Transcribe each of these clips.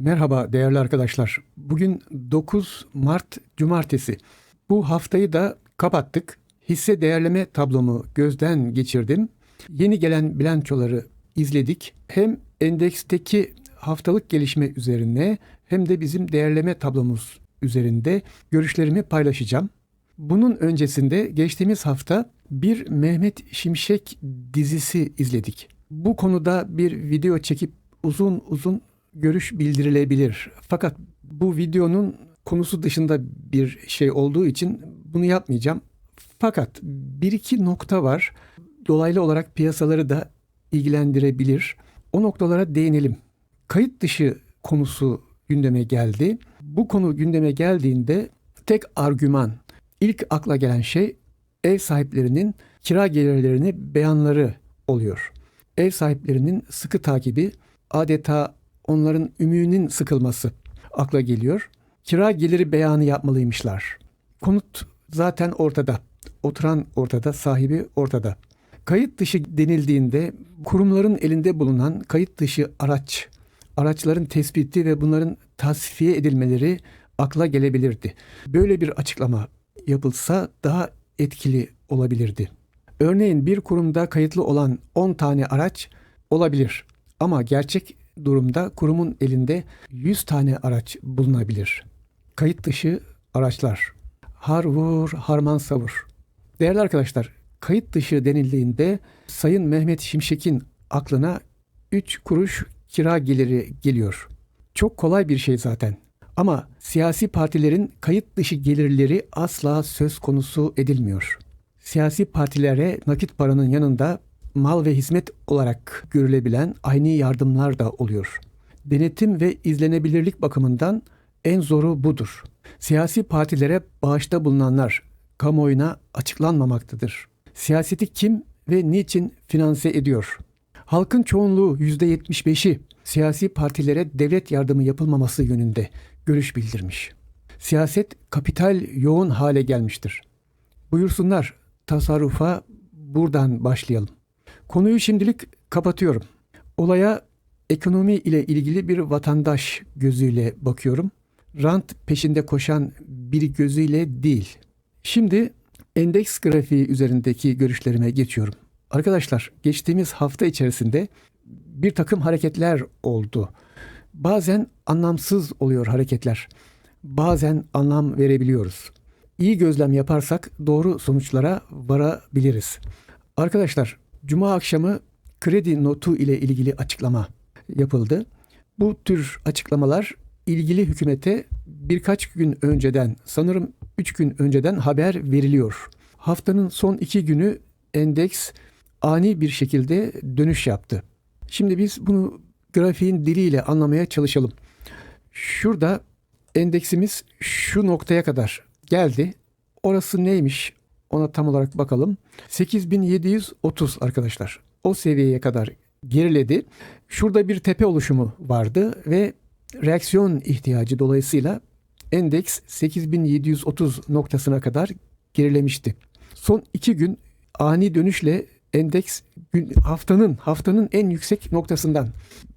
Merhaba değerli arkadaşlar. Bugün 9 Mart Cumartesi. Bu haftayı da kapattık. Hisse değerleme tablomu gözden geçirdim. Yeni gelen bilançoları izledik. Hem endeksteki haftalık gelişme üzerine hem de bizim değerleme tablomuz üzerinde görüşlerimi paylaşacağım. Bunun öncesinde geçtiğimiz hafta bir Mehmet Şimşek dizisi izledik. Bu konuda bir video çekip uzun uzun görüş bildirilebilir. Fakat bu videonun konusu dışında bir şey olduğu için bunu yapmayacağım. Fakat bir iki nokta var. Dolaylı olarak piyasaları da ilgilendirebilir. O noktalara değinelim. Kayıt dışı konusu gündeme geldi. Bu konu gündeme geldiğinde tek argüman, ilk akla gelen şey ev sahiplerinin kira gelirlerini beyanları oluyor. Ev sahiplerinin sıkı takibi adeta onların ümüğünün sıkılması akla geliyor. Kira geliri beyanı yapmalıymışlar. Konut zaten ortada. Oturan ortada, sahibi ortada. Kayıt dışı denildiğinde kurumların elinde bulunan kayıt dışı araç, araçların tespiti ve bunların tasfiye edilmeleri akla gelebilirdi. Böyle bir açıklama yapılsa daha etkili olabilirdi. Örneğin bir kurumda kayıtlı olan 10 tane araç olabilir ama gerçek durumda kurumun elinde 100 tane araç bulunabilir. Kayıt dışı araçlar. Har vur, harman savur. Değerli arkadaşlar, kayıt dışı denildiğinde Sayın Mehmet Şimşek'in aklına 3 kuruş kira geliri geliyor. Çok kolay bir şey zaten. Ama siyasi partilerin kayıt dışı gelirleri asla söz konusu edilmiyor. Siyasi partilere nakit paranın yanında mal ve hizmet olarak görülebilen aynı yardımlar da oluyor. Denetim ve izlenebilirlik bakımından en zoru budur. Siyasi partilere bağışta bulunanlar kamuoyuna açıklanmamaktadır. Siyaseti kim ve niçin finanse ediyor? Halkın çoğunluğu %75'i siyasi partilere devlet yardımı yapılmaması yönünde görüş bildirmiş. Siyaset kapital yoğun hale gelmiştir. Buyursunlar tasarrufa buradan başlayalım. Konuyu şimdilik kapatıyorum. Olaya ekonomi ile ilgili bir vatandaş gözüyle bakıyorum. Rant peşinde koşan bir gözüyle değil. Şimdi endeks grafiği üzerindeki görüşlerime geçiyorum. Arkadaşlar geçtiğimiz hafta içerisinde bir takım hareketler oldu. Bazen anlamsız oluyor hareketler. Bazen anlam verebiliyoruz. İyi gözlem yaparsak doğru sonuçlara varabiliriz. Arkadaşlar Cuma akşamı kredi notu ile ilgili açıklama yapıldı. Bu tür açıklamalar ilgili hükümete birkaç gün önceden sanırım 3 gün önceden haber veriliyor. Haftanın son iki günü endeks ani bir şekilde dönüş yaptı. Şimdi biz bunu grafiğin diliyle anlamaya çalışalım. Şurada endeksimiz şu noktaya kadar geldi. Orası neymiş? Ona tam olarak bakalım. 8730 arkadaşlar. O seviyeye kadar geriledi. Şurada bir tepe oluşumu vardı ve reaksiyon ihtiyacı dolayısıyla endeks 8730 noktasına kadar gerilemişti. Son iki gün ani dönüşle endeks gün, haftanın haftanın en yüksek noktasından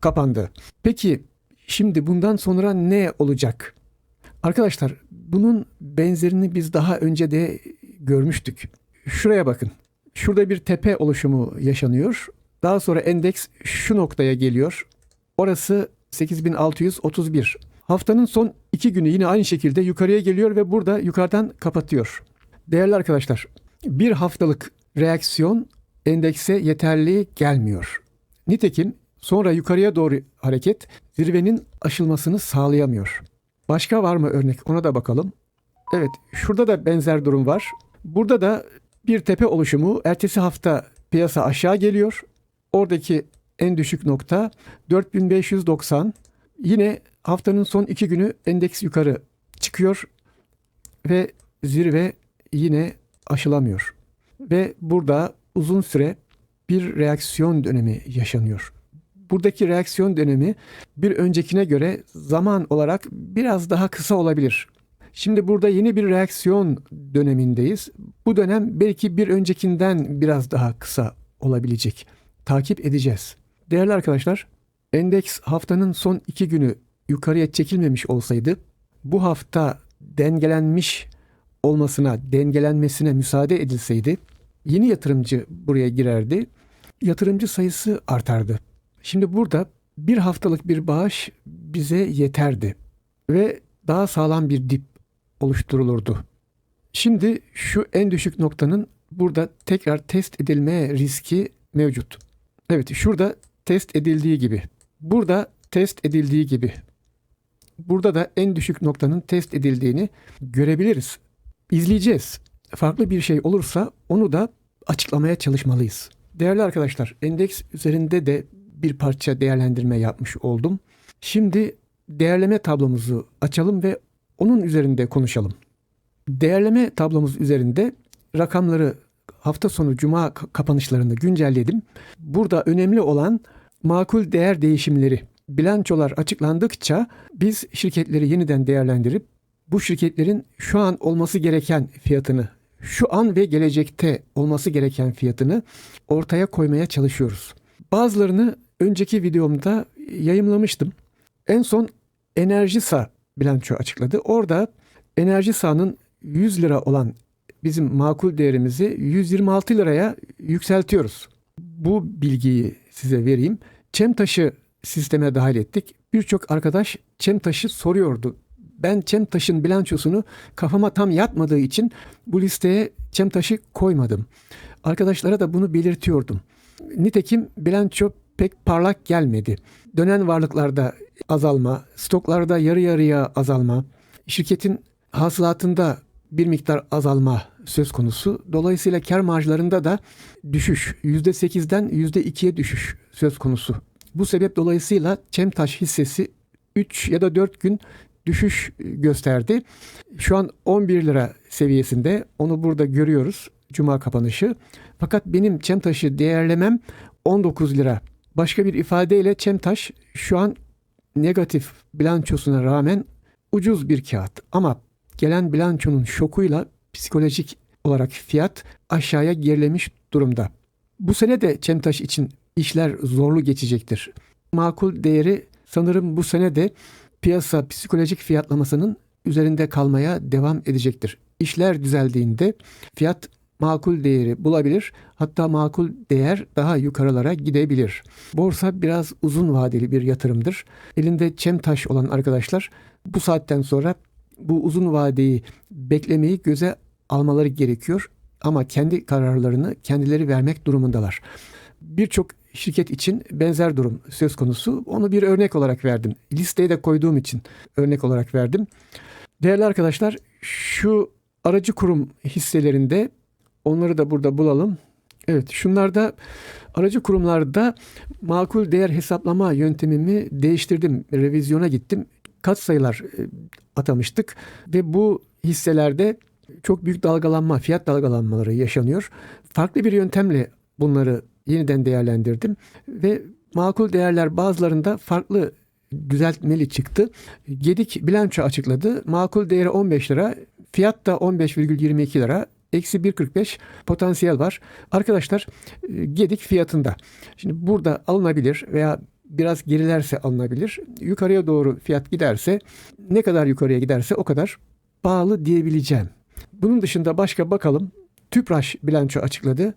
kapandı. Peki şimdi bundan sonra ne olacak? Arkadaşlar bunun benzerini biz daha önce de görmüştük. Şuraya bakın. Şurada bir tepe oluşumu yaşanıyor. Daha sonra endeks şu noktaya geliyor. Orası 8631. Haftanın son iki günü yine aynı şekilde yukarıya geliyor ve burada yukarıdan kapatıyor. Değerli arkadaşlar, bir haftalık reaksiyon endekse yeterli gelmiyor. Nitekim sonra yukarıya doğru hareket zirvenin aşılmasını sağlayamıyor. Başka var mı örnek? Ona da bakalım. Evet, şurada da benzer durum var. Burada da bir tepe oluşumu ertesi hafta piyasa aşağı geliyor. Oradaki en düşük nokta 4590. Yine haftanın son iki günü endeks yukarı çıkıyor ve zirve yine aşılamıyor. Ve burada uzun süre bir reaksiyon dönemi yaşanıyor. Buradaki reaksiyon dönemi bir öncekine göre zaman olarak biraz daha kısa olabilir. Şimdi burada yeni bir reaksiyon dönemindeyiz. Bu dönem belki bir öncekinden biraz daha kısa olabilecek. Takip edeceğiz. Değerli arkadaşlar, endeks haftanın son iki günü yukarıya çekilmemiş olsaydı bu hafta dengelenmiş olmasına, dengelenmesine müsaade edilseydi yeni yatırımcı buraya girerdi. Yatırımcı sayısı artardı. Şimdi burada bir haftalık bir bağış bize yeterdi ve daha sağlam bir dip oluşturulurdu. Şimdi şu en düşük noktanın burada tekrar test edilme riski mevcut. Evet şurada test edildiği gibi. Burada test edildiği gibi. Burada da en düşük noktanın test edildiğini görebiliriz. İzleyeceğiz. Farklı bir şey olursa onu da açıklamaya çalışmalıyız. Değerli arkadaşlar, endeks üzerinde de bir parça değerlendirme yapmış oldum. Şimdi değerleme tablomuzu açalım ve onun üzerinde konuşalım. Değerleme tablomuz üzerinde rakamları hafta sonu cuma kapanışlarını güncelledim. Burada önemli olan makul değer değişimleri. Bilançolar açıklandıkça biz şirketleri yeniden değerlendirip bu şirketlerin şu an olması gereken fiyatını, şu an ve gelecekte olması gereken fiyatını ortaya koymaya çalışıyoruz. Bazılarını önceki videomda yayımlamıştım. En son Enerjisa bilanço açıkladı. Orada Enerjisa'nın 100 lira olan bizim makul değerimizi 126 liraya yükseltiyoruz. Bu bilgiyi size vereyim. Çemtaş'ı sisteme dahil ettik. Birçok arkadaş Çemtaş'ı soruyordu. Ben Çemtaş'ın bilançosunu kafama tam yatmadığı için bu listeye Çemtaş'ı koymadım. Arkadaşlara da bunu belirtiyordum. Nitekim bilanço pek parlak gelmedi. Dönen varlıklarda azalma, stoklarda yarı yarıya azalma, şirketin hasılatında bir miktar azalma söz konusu. Dolayısıyla kar marjlarında da düşüş, %8'den %2'ye düşüş söz konusu. Bu sebep dolayısıyla Çemtaş hissesi 3 ya da 4 gün düşüş gösterdi. Şu an 11 lira seviyesinde. Onu burada görüyoruz. Cuma kapanışı. Fakat benim Çemtaş'ı değerlemem 19 lira. Başka bir ifadeyle Çemtaş şu an negatif bilançosuna rağmen ucuz bir kağıt. Ama gelen bilançonun şokuyla psikolojik olarak fiyat aşağıya gerilemiş durumda. Bu sene de Çemtaş için işler zorlu geçecektir. Makul değeri sanırım bu sene de piyasa psikolojik fiyatlamasının üzerinde kalmaya devam edecektir. İşler düzeldiğinde fiyat makul değeri bulabilir. Hatta makul değer daha yukarılara gidebilir. Borsa biraz uzun vadeli bir yatırımdır. Elinde çemtaş olan arkadaşlar bu saatten sonra bu uzun vadeyi beklemeyi göze almaları gerekiyor. Ama kendi kararlarını kendileri vermek durumundalar. Birçok şirket için benzer durum söz konusu. Onu bir örnek olarak verdim. Listeye de koyduğum için örnek olarak verdim. Değerli arkadaşlar şu aracı kurum hisselerinde onları da burada bulalım. Evet şunlarda aracı kurumlarda makul değer hesaplama yöntemimi değiştirdim. Revizyona gittim. Kat sayılar e, atamıştık ve bu hisselerde çok büyük dalgalanma, fiyat dalgalanmaları yaşanıyor. Farklı bir yöntemle bunları yeniden değerlendirdim ve makul değerler bazılarında farklı düzeltmeli çıktı. Gedik bilanço açıkladı. Makul değeri 15 lira, fiyat da 15,22 lira. Eksi 1.45 potansiyel var. Arkadaşlar e, Gedik fiyatında. Şimdi burada alınabilir veya biraz gerilerse alınabilir. Yukarıya doğru fiyat giderse ne kadar yukarıya giderse o kadar pahalı diyebileceğim. Bunun dışında başka bakalım. Tüpraş bilanço açıkladı.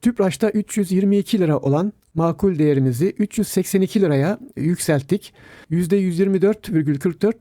Tüpraş'ta 322 lira olan makul değerimizi 382 liraya yükselttik. %124,44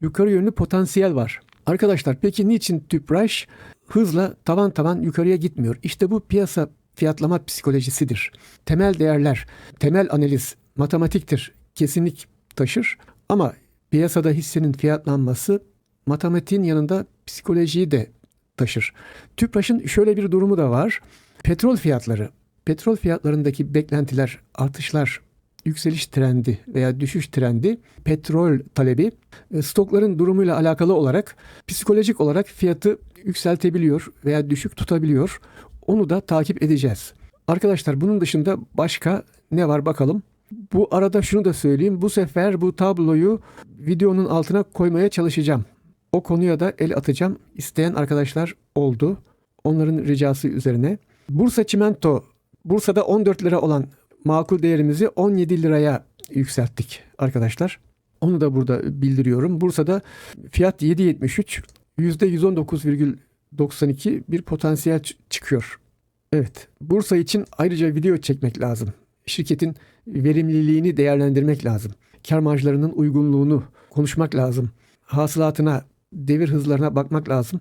yukarı yönlü potansiyel var. Arkadaşlar peki niçin Tüpraş hızla tavan tavan yukarıya gitmiyor? İşte bu piyasa fiyatlama psikolojisidir. Temel değerler, temel analiz matematiktir, kesinlik taşır ama piyasada hissenin fiyatlanması matematiğin yanında psikolojiyi de taşır. Tüpraş'ın şöyle bir durumu da var. Petrol fiyatları, petrol fiyatlarındaki beklentiler, artışlar, yükseliş trendi veya düşüş trendi, petrol talebi e, stokların durumuyla alakalı olarak psikolojik olarak fiyatı yükseltebiliyor veya düşük tutabiliyor. Onu da takip edeceğiz. Arkadaşlar bunun dışında başka ne var bakalım. Bu arada şunu da söyleyeyim. Bu sefer bu tabloyu videonun altına koymaya çalışacağım. O konuya da el atacağım. İsteyen arkadaşlar oldu. Onların ricası üzerine. Bursa Çimento, Bursa'da 14 lira olan makul değerimizi 17 liraya yükselttik arkadaşlar. Onu da burada bildiriyorum. Bursa'da fiyat 7.73 %119,92 bir potansiyel çıkıyor. Evet. Bursa için ayrıca video çekmek lazım. Şirketin verimliliğini değerlendirmek lazım. Kar marjlarının uygunluğunu konuşmak lazım. Hasılatına, devir hızlarına bakmak lazım.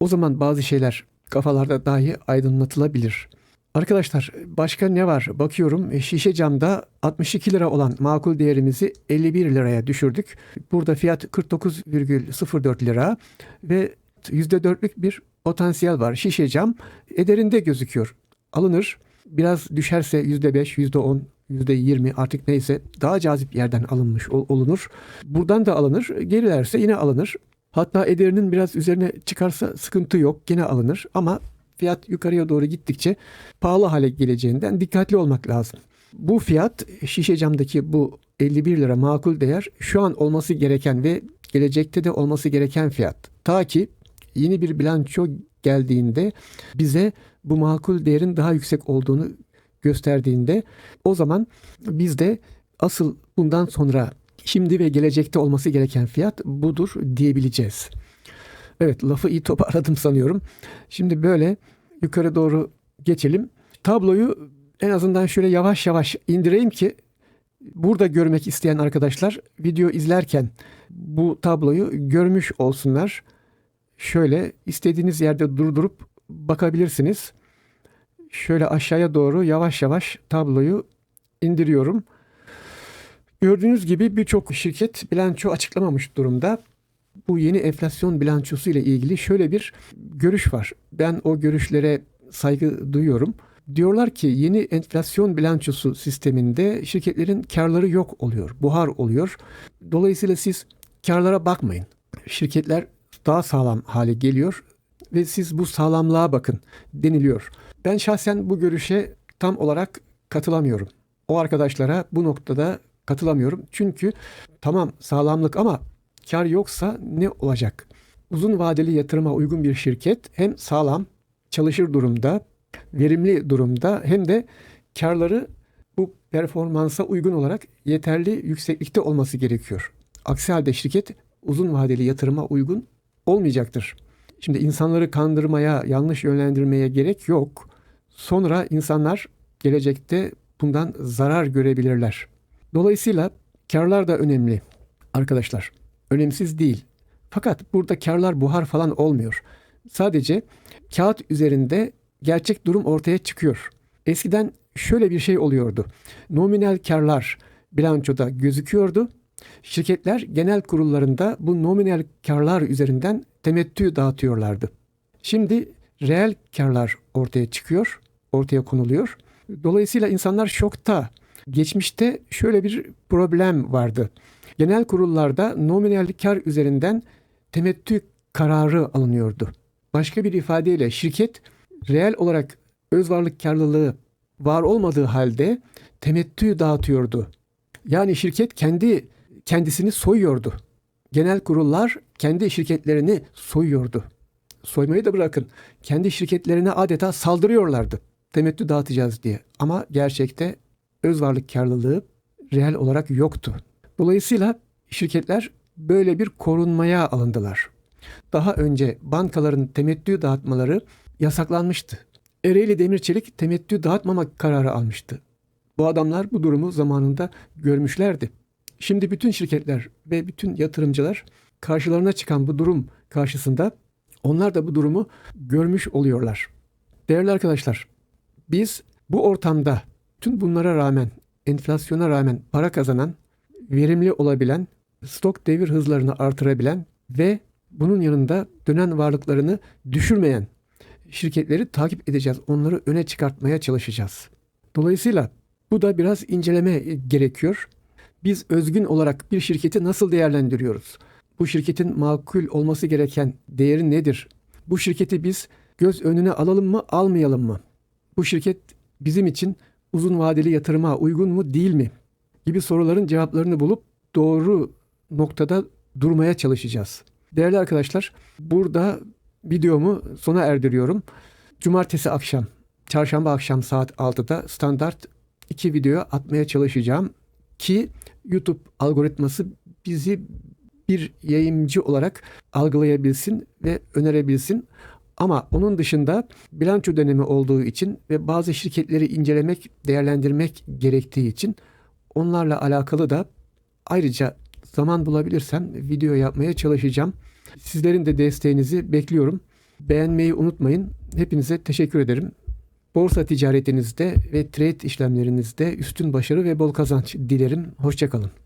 O zaman bazı şeyler kafalarda dahi aydınlatılabilir. Arkadaşlar başka ne var? Bakıyorum e, şişe camda 62 lira olan makul değerimizi 51 liraya düşürdük. Burada fiyat 49,04 lira ve %4'lük bir potansiyel var. Şişe cam ederinde gözüküyor. Alınır. Biraz düşerse %5, %10, %20 artık neyse daha cazip yerden alınmış ol- olunur. Buradan da alınır. Gerilerse yine alınır. Hatta ederinin biraz üzerine çıkarsa sıkıntı yok. Gene alınır ama fiyat yukarıya doğru gittikçe pahalı hale geleceğinden dikkatli olmak lazım. Bu fiyat şişe camdaki bu 51 lira makul değer şu an olması gereken ve gelecekte de olması gereken fiyat. Ta ki yeni bir bilanço geldiğinde bize bu makul değerin daha yüksek olduğunu gösterdiğinde o zaman biz de asıl bundan sonra şimdi ve gelecekte olması gereken fiyat budur diyebileceğiz. Evet lafı iyi toparladım sanıyorum. Şimdi böyle yukarı doğru geçelim. Tabloyu en azından şöyle yavaş yavaş indireyim ki burada görmek isteyen arkadaşlar video izlerken bu tabloyu görmüş olsunlar. Şöyle istediğiniz yerde durdurup bakabilirsiniz. Şöyle aşağıya doğru yavaş yavaş tabloyu indiriyorum. Gördüğünüz gibi birçok şirket bilanço açıklamamış durumda. Bu yeni enflasyon bilançosu ile ilgili şöyle bir görüş var. Ben o görüşlere saygı duyuyorum. Diyorlar ki yeni enflasyon bilançosu sisteminde şirketlerin karları yok oluyor, buhar oluyor. Dolayısıyla siz karlara bakmayın. Şirketler daha sağlam hale geliyor ve siz bu sağlamlığa bakın deniliyor. Ben şahsen bu görüşe tam olarak katılamıyorum. O arkadaşlara bu noktada katılamıyorum. Çünkü tamam sağlamlık ama kar yoksa ne olacak? Uzun vadeli yatırıma uygun bir şirket hem sağlam, çalışır durumda, verimli durumda hem de karları bu performansa uygun olarak yeterli yükseklikte olması gerekiyor. Aksi halde şirket uzun vadeli yatırıma uygun olmayacaktır. Şimdi insanları kandırmaya, yanlış yönlendirmeye gerek yok. Sonra insanlar gelecekte bundan zarar görebilirler. Dolayısıyla karlar da önemli arkadaşlar. Önemsiz değil. Fakat burada karlar buhar falan olmuyor. Sadece kağıt üzerinde gerçek durum ortaya çıkıyor. Eskiden şöyle bir şey oluyordu. Nominal karlar bilançoda gözüküyordu. Şirketler genel kurullarında bu nominal karlar üzerinden temettü dağıtıyorlardı. Şimdi reel karlar ortaya çıkıyor, ortaya konuluyor. Dolayısıyla insanlar şokta. Geçmişte şöyle bir problem vardı. Genel kurullarda nominal kar üzerinden temettü kararı alınıyordu. Başka bir ifadeyle şirket reel olarak öz varlık karlılığı var olmadığı halde temettü dağıtıyordu. Yani şirket kendi kendisini soyuyordu. Genel kurullar kendi şirketlerini soyuyordu. Soymayı da bırakın. Kendi şirketlerine adeta saldırıyorlardı. Temettü dağıtacağız diye. Ama gerçekte öz varlık karlılığı reel olarak yoktu. Dolayısıyla şirketler böyle bir korunmaya alındılar. Daha önce bankaların temettü dağıtmaları yasaklanmıştı. Ereğli Demir Çelik temettü dağıtmamak kararı almıştı. Bu adamlar bu durumu zamanında görmüşlerdi. Şimdi bütün şirketler ve bütün yatırımcılar karşılarına çıkan bu durum karşısında onlar da bu durumu görmüş oluyorlar. Değerli arkadaşlar, biz bu ortamda tüm bunlara rağmen, enflasyona rağmen para kazanan, verimli olabilen, stok devir hızlarını artırabilen ve bunun yanında dönen varlıklarını düşürmeyen şirketleri takip edeceğiz. Onları öne çıkartmaya çalışacağız. Dolayısıyla bu da biraz inceleme gerekiyor. Biz özgün olarak bir şirketi nasıl değerlendiriyoruz? Bu şirketin makul olması gereken değeri nedir? Bu şirketi biz göz önüne alalım mı, almayalım mı? Bu şirket bizim için uzun vadeli yatırıma uygun mu, değil mi? Gibi soruların cevaplarını bulup doğru noktada durmaya çalışacağız. Değerli arkadaşlar, burada videomu sona erdiriyorum. Cumartesi akşam, çarşamba akşam saat 6'da standart iki video atmaya çalışacağım ki YouTube algoritması bizi bir yayıncı olarak algılayabilsin ve önerebilsin. Ama onun dışında bilanço dönemi olduğu için ve bazı şirketleri incelemek, değerlendirmek gerektiği için onlarla alakalı da ayrıca zaman bulabilirsem video yapmaya çalışacağım. Sizlerin de desteğinizi bekliyorum. Beğenmeyi unutmayın. Hepinize teşekkür ederim. Borsa ticaretinizde ve trade işlemlerinizde üstün başarı ve bol kazanç dilerim. Hoşçakalın.